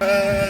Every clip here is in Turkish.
Öbür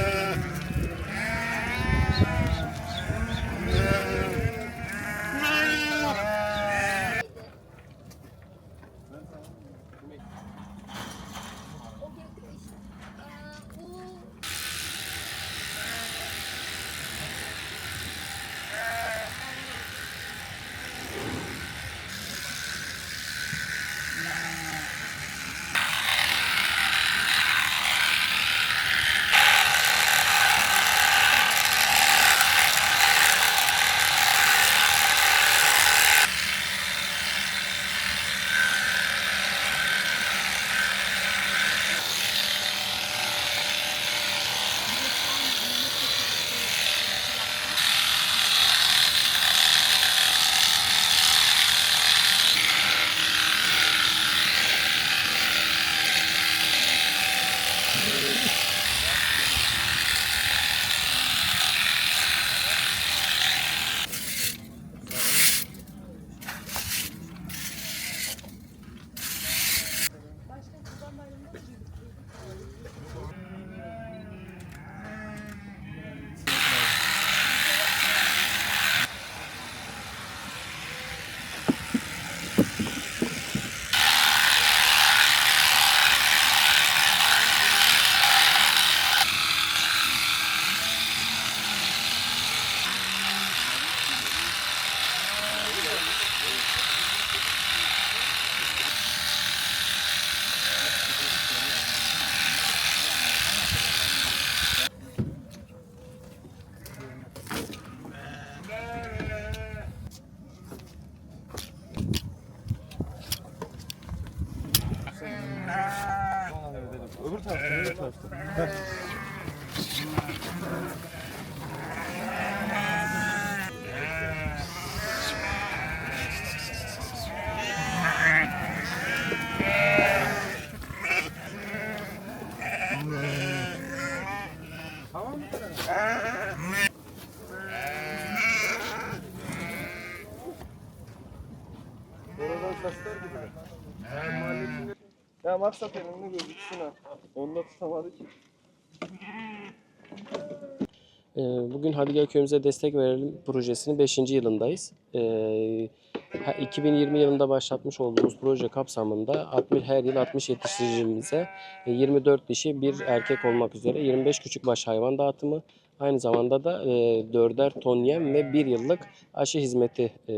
Sesler gibi. Ya maksat elini gözüksün ha. Onu da tutamadı ki. Ee, Bugün Hadi Gel Köyümüze Destek Verelim projesinin 5. yılındayız. Ee, ha- 2020 yılında başlatmış olduğumuz proje kapsamında 60, her yıl 60 yetiştiricimize e, 24 dişi bir erkek olmak üzere 25 küçükbaş hayvan dağıtımı aynı zamanda da e, 4'er ton yem ve 1 yıllık aşı hizmeti e,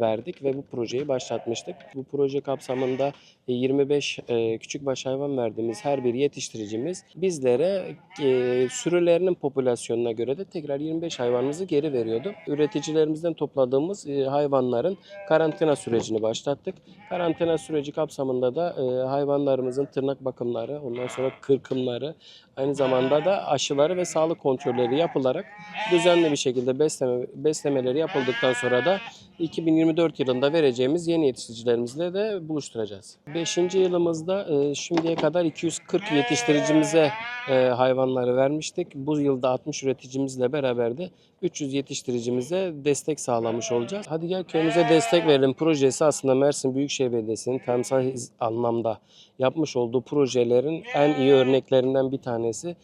verdik ve bu projeyi başlatmıştık. Bu proje kapsamında e, 25 e, küçükbaş hayvan verdiğimiz her bir yetiştiricimiz bizlere e, sürülerinin popülasyonuna göre de tekrar 25 hayvanımızı geri veriyordu. Üreticilerimizden topladığımız e, hayvanların karantina sürecini başlattık. Karantina süreci kapsamında da hayvanlarımızın tırnak bakımları, ondan sonra kırkımları, aynı zamanda da aşıları ve sağlık kontrolleri yapılarak düzenli bir şekilde besleme, beslemeleri yapıldıktan sonra da 2024 yılında vereceğimiz yeni yetiştiricilerimizle de buluşturacağız. 5. yılımızda e, şimdiye kadar 240 yetiştiricimize e, hayvanları vermiştik. Bu yılda 60 üreticimizle beraber de 300 yetiştiricimize destek sağlamış olacağız. Hadi gel köyümüze destek verelim projesi aslında Mersin Büyükşehir Belediyesi'nin temsal anlamda yapmış olduğu projelerin en iyi örneklerinden bir tanesi.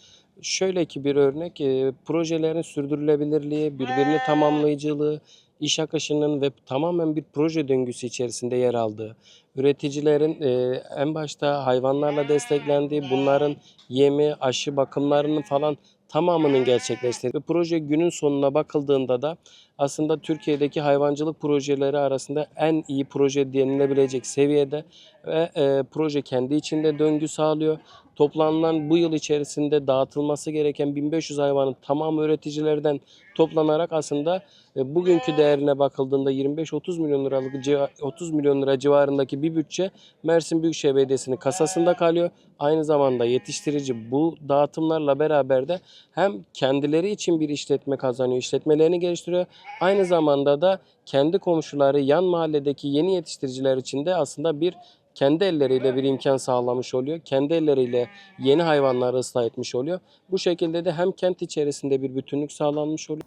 Şöyle ki bir örnek, e, projelerin sürdürülebilirliği, birbirini tamamlayıcılığı, iş akışının ve tamamen bir proje döngüsü içerisinde yer aldığı, üreticilerin e, en başta hayvanlarla desteklendiği, bunların yemi, aşı bakımlarının falan tamamının gerçekleştiği ve proje günün sonuna bakıldığında da aslında Türkiye'deki hayvancılık projeleri arasında en iyi proje denilebilecek seviyede ve e, proje kendi içinde döngü sağlıyor. Toplanılan bu yıl içerisinde dağıtılması gereken 1500 hayvanın tamamı üreticilerden toplanarak aslında e, bugünkü değerine bakıldığında 25-30 milyon liralık civa- 30 milyon lira civarındaki bir bütçe Mersin Büyükşehir Belediyesi'nin kasasında kalıyor. Aynı zamanda yetiştirici bu dağıtımlarla beraber de hem kendileri için bir işletme kazanıyor, işletmelerini geliştiriyor. Aynı zamanda da kendi komşuları yan mahalledeki yeni yetiştiriciler için de aslında bir kendi elleriyle bir imkan sağlamış oluyor. Kendi elleriyle yeni hayvanları ıslah etmiş oluyor. Bu şekilde de hem kent içerisinde bir bütünlük sağlanmış oluyor.